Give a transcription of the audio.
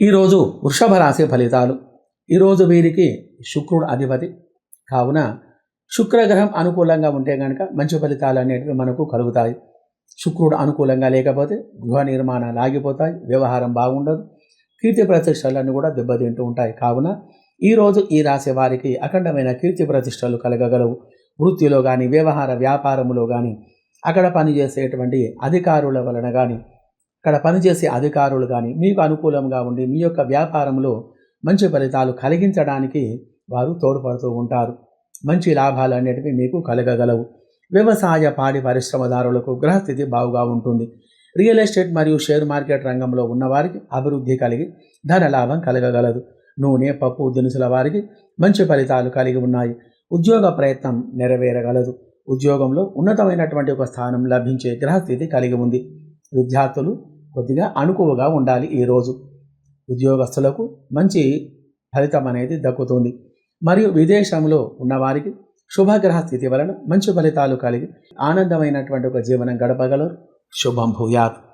ఈరోజు వృషభ రాశి ఫలితాలు. ఈరోజు వీరికి శుక్రుడు అధిపతి. కావున శుక్రగ్రహం అనుకూలంగా ఉంటే కనుక మంచి ఫలితాలు అనేటివి మనకు కలుగుతాయి. శుక్రుడు అనుకూలంగా లేకపోతే గృహ నిర్మాణాలు ఆగిపోతాయి వ్యవహారం బాగుండదు కీర్తి ప్రతిష్టలన్నీ కూడా దెబ్బతింటూ ఉంటాయి. కావున ఈరోజు ఈ రాశి వారికి అఖండమైన కీర్తి ప్రతిష్టలు కలగగలవు. వృత్తిలో కానీ వ్యవహార వ్యాపారములో కానీ అక్కడ పనిచేసేటువంటి అధికారుల వలన కానీ అక్కడ పనిచేసే అధికారులు కానీ మీకు అనుకూలంగా ఉండి మీ యొక్క వ్యాపారంలో మంచి ఫలితాలు కలిగించడానికి వారు తోడ్పడుతూ ఉంటారు. మంచి లాభాలు అనేటివి మీకు కలగగలవు. వ్యవసాయ పాడి పరిశ్రమదారులకు గ్రహస్థితి బాగుగా ఉంటుంది. రియల్ ఎస్టేట్ మరియు షేర్ మార్కెట్ రంగంలో ఉన్నవారికి అభివృద్ధి కలిగి ధన లాభం కలగగలదు. నూనె పప్పు దినుసుల వారికి మంచి ఫలితాలు కలిగి ఉన్నాయి. ఉద్యోగ ప్రయత్నం నెరవేరగలదు. ఉద్యోగంలో ఉన్నతమైనటువంటి ఒక స్థానం లభించే గ్రహస్థితి కలిగి ఉంది. విద్యార్థులు కొద్దిగా అనుకువగా ఉండాలి ఈరోజు ఉద్యోగస్తులకు మంచి ఫలితం అనేది దక్కుతుంది. మరియు విదేశంలో ఉన్నవారికి శుభగ్రహ స్థితి వలన మంచి ఫలితాలు కలిగి ఆనందమైనటువంటి ఒక జీవనం గడపగలరు. శుభం భూయాత్.